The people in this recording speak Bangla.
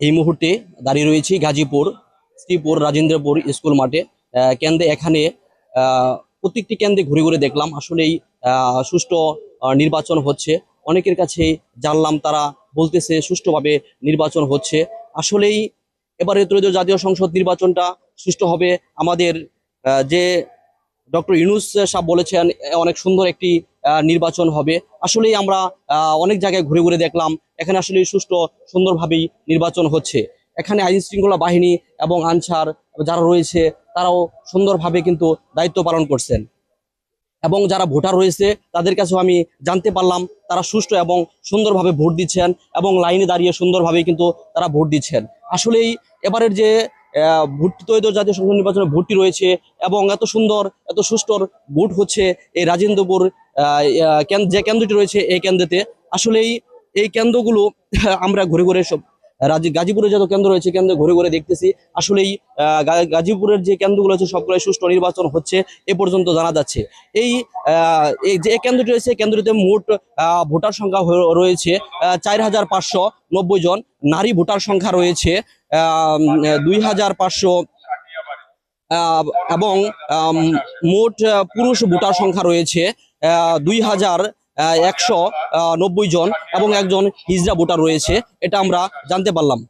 এই মুহূর্তে দাঁড়িয়ে রয়েছি গাজীপুর শ্রীপুর রাজেন্দ্রপুর স্কুল মাঠে। কেন্দ্রে এখানে প্রত্যেকটি কেন্দ্রে ঘুরে ঘুরে দেখলাম আসলেই আহ, সুষ্ঠু নির্বাচন হচ্ছে। অনেকের কাছে জানলাম তারা বলতেছে সুষ্ঠুভাবে নির্বাচন হচ্ছে। আসলেই এবারে ত্রয়োদশ জাতীয় সংসদ নির্বাচনটা সুষ্ঠু হবে। আমাদের যে ডক্টর ইউনুস সাহেব বলেছেন অনেক সুন্দর একটি নির্বাচন হবে। আসলেই আমরা অনেক জায়গায় ঘুরে ঘুরে দেখলাম, এখানে আসলে সুষ্ঠু, সুন্দরভাবেই নির্বাচন হচ্ছে। এখানে আইন শৃঙ্খলা বাহিনী এবং আনসার যারা রয়েছে, তারাও সুন্দরভাবে কিন্তু দায়িত্ব পালন করছেন। এবং যারা ভোটার রয়েছে, তাদের কাছেও আমি জানতে পারলাম, তারা সুষ্ঠু এবং সুন্দরভাবে ভোট দিচ্ছেন এবং লাইনে দাঁড়িয়ে সুন্দরভাবে কিন্তু তারা ভোট দিচ্ছেন। আসলেই এবারের যে ভোট ত্রয়োদশ জাতীয় সংসদ নির্বাচনে ভোটটি রয়েছে এবং এত সুন্দর, এত সুষ্ঠর ভোট হচ্ছে এই রাজেন্দ্রপুর যে কেন্দ্রটি রয়েছে এই কেন্দ্রেতে। আসলেই এই কেন্দ্রগুলো আমরা ঘুরে ঘুরে সব গাজীপুরে যত কেন্দ্র রয়েছে, কেন্দ্র ঘুরে ঘুরে দেখতেছি। আসলেই গাজীপুরের যে কেন্দ্রগুলো আছে সবগুলো সুষ্ঠু নির্বাচন হচ্ছে এ পর্যন্ত জানা যাচ্ছে। এই যে কেন্দ্রটি রয়েছে কেন্দ্রটিতে মোট ভোটার সংখ্যা রয়েছে চার হাজার পাঁচশো নব্বই জন নারী ভোটার সংখ্যা রয়েছে দুই হাজার পাঁচশো এবং মোট পুরুষ ভোটার সংখ্যা রয়েছে দুই হাজার একশো নব্বই জন এবং একজন হিজরা ভোটার রয়েছে এটা আমরা জানতে পারলাম।